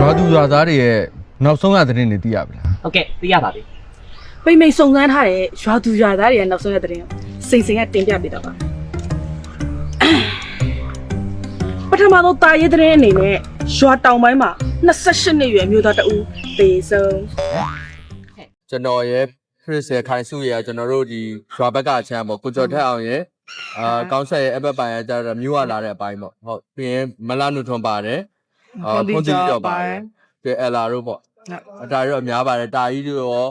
ရွာသူရွာသားတွေရဲ့နောက်ဆုံးရသတင်းတွေသိရပြီလားဟုတ်ကဲ့သိရပါပြီပိတ်မိန်စုံစမ်းထားတဲ့ရွာသူရွာသားတွေရဲ့နောက်ဆုံးရတဲ့တင်စိန်စိန်ကတင်ပြပေးတော့ပါပထမဆုံးတာရေးတဲ့အနေနဲ့ရွာတောင်ပိုင်းမှာ28နှစ်ရွယ်မျိုးသားတဦးသေဆုံးကျွန်တော်ရဲ့ Chris ရဲ့ခိုင်စုရဲ့ကျွန်တော်တို့ဒီရွာဘက်ကအချမ်းပေါ့ကိုကျော်ထက်အောင်ရဲ့အာကောင်းဆက်ရဲ့အဘက်ပိုင်းရဲ့ကျတော့မြို့ရလာတဲ့အပိုင်းပေါ့ဟုတ်ပြီးရင်မလာနုထွန်ပါတယ် အာဖွန်တီကျော်ပါတယ်ပြီးအလာတို့ပေါ့အတားတို့အများပါတယ်တာကြီးတို့ရော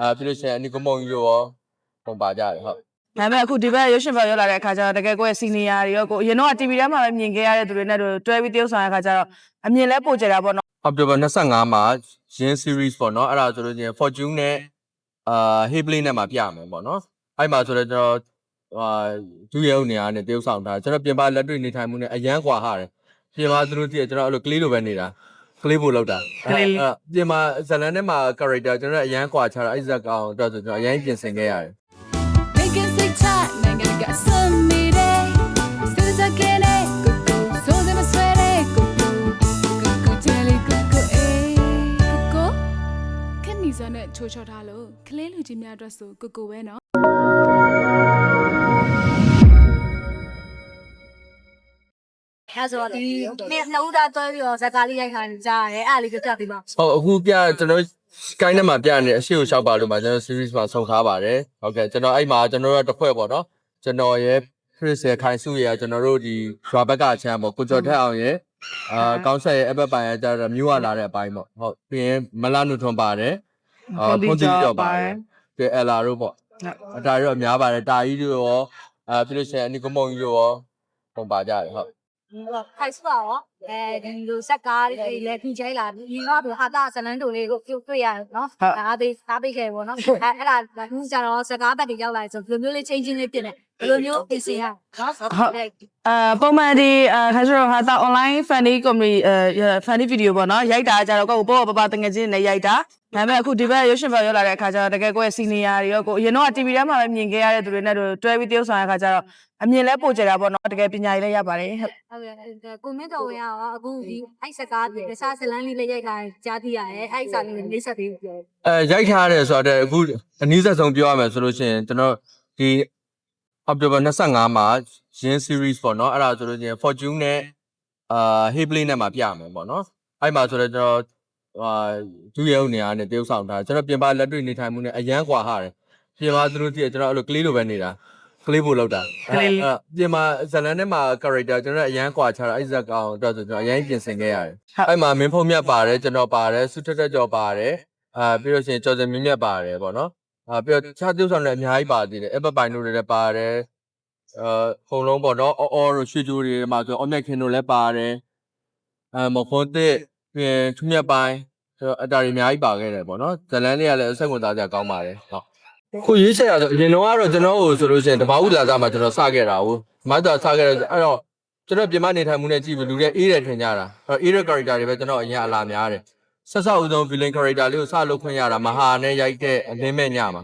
အာပြီးလို့ရှိရင်အနီကမုံကြီးတို့ရောပုံပါကြတယ်ဟုတ်ဒါပေမဲ့အခုဒီဘက်ရုပ်ရှင်ဘက်ရောက်လာတဲ့အခါကျတော့တကယ်ကိုယ့်ရဲ့စီနီယာတွေရောကိုအရင်တော့ TV ထဲမှာပဲမြင်ခဲ့ရတဲ့သူတွေနဲ့တို့တွဲပြီးတယောက်ဆောင်ရတဲ့အခါကျတော့အမြင်လဲပိုကျတာပေါ့နော်အောက်တိုဘာ25မှာရင်း series ပေါ့နော်အဲ့ဒါဆိုလို့ချင်း Fortune နဲ့အာ Hebley နဲ့မှာပြမယ်ပေါ့နော်အဲ့မှာဆိုတော့ကျွန်တော်အာဒူရဲဦးနေရာနဲ့တရုပ်ဆောင်တာကျွန်တော်ပြင်ပလက်တွေ့နေထိုင်မှုနဲ့အရန်ကွာဟာတယ် ပြင်ပသူတို့တည်းကျွန်တော်အဲ့လိုကလေးလိုပဲနေတာကလေးဖို့လောက်တာအဲ့ပြင်ပဇလန်ထဲမှာ character ကျွန်တော်အရန်ကွာချတာအဲ့ဇက်ကောင်တော့ဆိုကျွန်တော်အရန်ပြင်ဆင်ခဲ့ရတယ် Making sick chat, nigga got some me day. Still a kene, cuckoo. So them a sweaty, cuckoo. Cuckoo jelly, cuckoo, eh, cuckoo. ခက်နီစနဲ့ချိုးချော်ထားလို့ကလေးလူကြီးများအတွက်ဆိုကိုကိုပဲနော် အဲဆိုတော့ဒီနေ့နှစ်ဦးသားတွဲပြီးတော့ဇက်ကားလေးရိုက်ထားနေကြရတယ်အဲ့ဒါလေးပြပြပေးပါဟုတ်အခုပြကျွန်တော် sky နဲ့မှာပြနေအရှိကိုရှောက်ပါလို့မှာကျွန်တော် series မှာဆုံးခါပါတယ်ဟုတ်ကဲ့ကျွန်တော်အဲ့မှာကျွန်တော်တို့တစ်ဖွဲ့ပေါ့နော်ကျွန်တော်ရဲ့ Chris ရဲ့ခိုင်စုရဲ့ကျွန်တော်တို့ဒီရွာဘက်ကအချမ်းပေါ့ကိုကျော်ထက်အောင်ရဲ့အာကောင်းဆက်ရဲ့အဘက်ပိုင်းရဲ့ကျတော့မြို့ရလာတဲ့အပိုင်းပေါ့ဟုတ်ပြီးရင်မလာနုထွန်ပါတယ်အာဖွန်တီကျော်ပါတယ်ပြီးအလာတို့ပေါ့အတားတို့အများပါတယ်တာကြီးတို့ရောအာပြီးလို့ရှိရင်အနီကမုံကြီးတို့ရောပုံပါကြတယ်ဟုတ် ခိုင်စပါရော အဲဒီလိုဇက်ကားလေးလည်းပြင်ချိုင်းလာဒီကဘဟာတာဇလန်တို့လေးကိုပြုတ်တွေ့ရတယ်နော်အားပေးအားပေးခဲ့ပေါ့နော်အဲအဲ့ဒါအခုကျတော့ဇက်ကားဘက်တွေရောက်လာဆိုဘယ်လိုမျိုးလေးချင်းချင်းလေးပြင်တယ်ဘယ်လိုမျိုးပြင်ဆင်ရနော်အာပုံမှန်ဒီအာခိုင်ဆိုတော့ဟာတာ online funny comedy အဲ funny video ပေါ့နော်ရိုက်တာကျတော့ကိုယ့်ကိုပေါ့ပေါ့ပပတငယ်ချင်းနဲ့ရိုက်တာဒါပေမဲ့အခုဒီဘက်ရုပ်ရှင်ဘက်ရောက်လာတဲ့အခါကျတော့တကယ်ကိုယ့်ရဲ့စီနီယာတွေရောကိုအရင်တော့ TV ထဲမှာပဲမြင်ခဲ့ရတဲ့သူတွေနဲ့တို့တွဲပြီးတယောက်ဆောင်ရတဲ့အခါကျတော့အမြင်လဲပိုကျတာပေါ့နော်တကယ်ပညာရေးလည်းရပါတယ်ဟုတ်ဟုတ်ကဲ့ကိုမင်းတော်ဝင်ရောအခုဒီအိုက်ဇက်ကားတခြားဇလန်လေးလေးရိုက်ထားကြားသိရတယ်အဲ့စာလေးလေးဆက်ပြီးပြောအဲရိုက်ထားရတယ်ဆိုတော့အခုအနည်းဆက်ဆုံးပြောရမယ်ဆိုလို့ရှိရင်ကျွန်တော်ဒီအောက်တိုဘာ25မှာရင်း series ပေါ့နော်အဲ့ဒါဆိုလို့ရှိရင် Fortune နဲ့အာ Hebley နဲ့မှာပြမယ်ပေါ့နော်အဲ့မှာဆိုတော့ကျွန်တော်ဟာဒူရဲဦးနေရာနဲ့တရုပ်ဆောင်တာကျွန်တော်ပြင်ပလက်တွေ့နေထိုင်မှုနဲ့အရန်ကွာဟာတယ်ပြင်ပသူတို့တည်းကျွန်တော်အဲ့လိုကလေးလိုပဲနေတာ ကလေးဖို့လောက်တာအဲ့ပြင်ပဇလန်ထဲမှာ character ကျွန်တော်အရန်ကွာချတာအဲ့ဇက်ကောင်တော့ဆိုကျွန်တော်အရန်ပြင်ဆင်ခဲ့ရတယ်အဲ့မှာမင်းဖုံးမြတ်ပါတယ်ကျွန်တော်ပါတယ်စုထက်ထက်ကျော်ပါတယ်အာပြီးလို့ရှိရင်ကြော်စင်မြင့်မြတ်ပါတယ်ပေါ့နော်အာပြီးတော့တခြားသူဆောင်လည်းအများကြီးပါသေးတယ်အပပိုင်တို့လည်းပါတယ်အာခုံလုံးပေါ့နော်အော်အော်တို့ရွှေကြိုးတွေမှာဆိုအော်မြတ်ခင်တို့လည်းပါတယ်အာမခွန်တစ်ပြီးရင်ထူးမြတ်ပိုင်းဆိုတော့အတားတွေအများကြီးပါခဲ့တယ်ပေါ့နော်ဇလန်းလေးကလည်းအဆက်ဝင်သားကြကောင်းပါတယ်ဟုတ် ခုရေးချက်ရဆိုအရင်တော့ကတော့ကျွန်တော်ဟိုဆိုလို့ရှိရင်တဘာဦးလာသားမှာကျွန်တော်စခဲ့တာဟုတ်မတ်တာစခဲ့တယ်အဲ့တော့ကျွန်တော်ပြင်မနေထိုင်မှုနဲ့ကြည့်ပြီးလူတွေအေးတယ်ထင်ကြတာအဲ့တော့အေးတဲ့ character တွေပဲကျွန်တော်အရင်အလားများတယ်ဆက်ဆောက်ဦးဆုံး villain character လေးကိုစလုပ်ခွင့်ရတာမဟာနဲ့ရိုက်တဲ့အလင်းမဲ့ညမှာ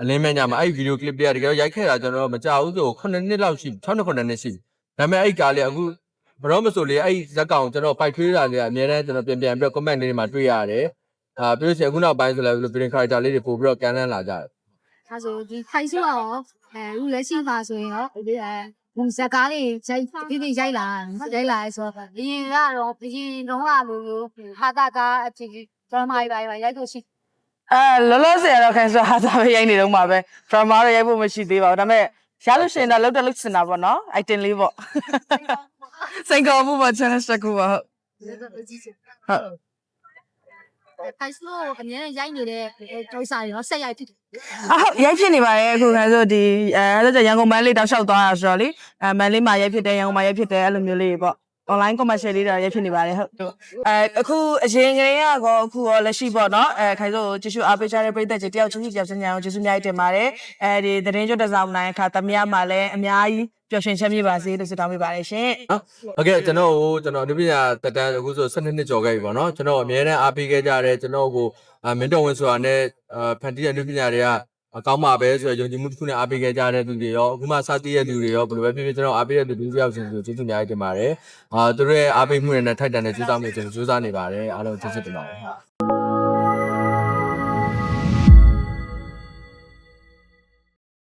အလင်းမဲ့ညမှာအဲ့ဒီ video clip တွေကတကယ်ရိုက်ခဲ့တာကျွန်တော်မကြောက်ဘူးဆို9နှစ်လောက်ရှိ6နှစ်9နှစ်ရှိဒါပေမဲ့အဲ့ဒီကားလေးအခုဘရောမဆိုလေအဲ့ဒီဇက်ကောင်ကျွန်တော်ပိုက်ထွေးတာလေးကအများနဲ့ကျွန်တော်ပြန်ပြန်ပြီးတော့ comment လေးတွေမှာတွေ့ရတယ်အာပြီးလို့ရှိရင်အခုနောက်ပိုင်းဆိုလည်း villain character လေးတွေပို့ပြီးတော့ကန်လန်းလာကြတယ် အဲဆိုဒီခိုင်စုရောအဲအခုလက်ရှိမှာဆိုရင်ရောဒီအဲဘုံဇက်ကားလေးရိုက်ဒီဒီရိုက်လာရိုက်လာဆိုတော့အရင်ကတော့အရင်တော့ကလိုလိုဟာတာကားအဖြစ်ဒရမာကြီးပါပါရိုက်လို့ရှိအဲလောလောဆယ်တော့ခိုင်ဆိုဟာသာပဲရိုက်နေတော့မှာပဲ drama တော့ရိုက်ဖို့မရှိသေးပါဘူးဒါပေမဲ့ရလို့ရှိရင်တော့လောက်တက်လို့စင်တာပေါ့နော် item လေးပေါ့စိန်ခေါ်မှုပေါ့ challenge တစ်ခုပါဟုတ်ဟုတ်ဟုတ် ခိုင်စုအမြဲရိုက်နေတဲ့ဒိုက်စာတွေရောဆက်ရိုက်ဖြစ်တယ်အဟုတ်ရိုက်ဖြစ်နေပါတယ်အခုခိုင်ဆိုဒီအဲဒါကြောင့်ရန်ကုန်မန်းလေးတောက်လျှောက်သွားတာဆိုတော့လေအဲမန်းလေးမှာရိုက်ဖြစ်တယ်ရန်ကုန်မှာရိုက်ဖြစ်တယ်အဲ့လိုမျိုးလေးပေါ့ online commercial လေးတော့ရိုက်ဖြစ်နေပါတယ်ဟုတ်အဲအခုအရင်ကလေးကတော့အခုရောလက်ရှိပေါ့နော်အဲခိုင်ဆိုကျေးဇူးအားပေးကြတဲ့ပရိသတ်ကြီးတယောက်ချင်းစီတယောက်ချင်းညာကိုကျေးဇူးအများကြီးတင်ပါတယ်အဲဒီသတင်းကြွတဲ့ဆောင်နိုင်ခါသမီးမှာလည်းအများကြီးပျော်ရွှင်ချမ်းမြေ့ပါစေလို့ဆုတောင်းပေးပါတယ်ရှင်ဟုတ်ကဲ့ကျွန်တော်ကိုကျွန်တော်ဒီပြညာတက်တန်းအခုဆို12နှစ်ကျော်ခဲ့ပြီပေါ့နော်ကျွန်တော်အများနဲ့အားပေးခဲ့ကြတယ်ကျွန်တော်ကိုအာမင်းတော်ဝင်ဆိုတာနဲ့အာဖန်တီးတဲ့ဒီပြညာတွေက အကောင်းပါပဲဆိုတော့ယုံကြည်မှုတစ်ခုနဲ့အားပေးခဲ့ကြတဲ့သူတွေရောအခုမှစတည်တဲ့သူတွေရောဘယ်လိုပဲဖြစ်ဖြစ်ကျွန်တော်အားပေးတဲ့သူတွေတယောက်ချင်းဆိုကျေးဇူးအများကြီးတင်ပါတယ်အာသူတို့ရဲ့အားပေးမှုတွေနဲ့ထိုက်တန်တဲ့ကျေးဇူးများကျွန်တော်ကြိုးစားနေပါတယ်အားလုံးကျေးဇူးတင်ပါတယ်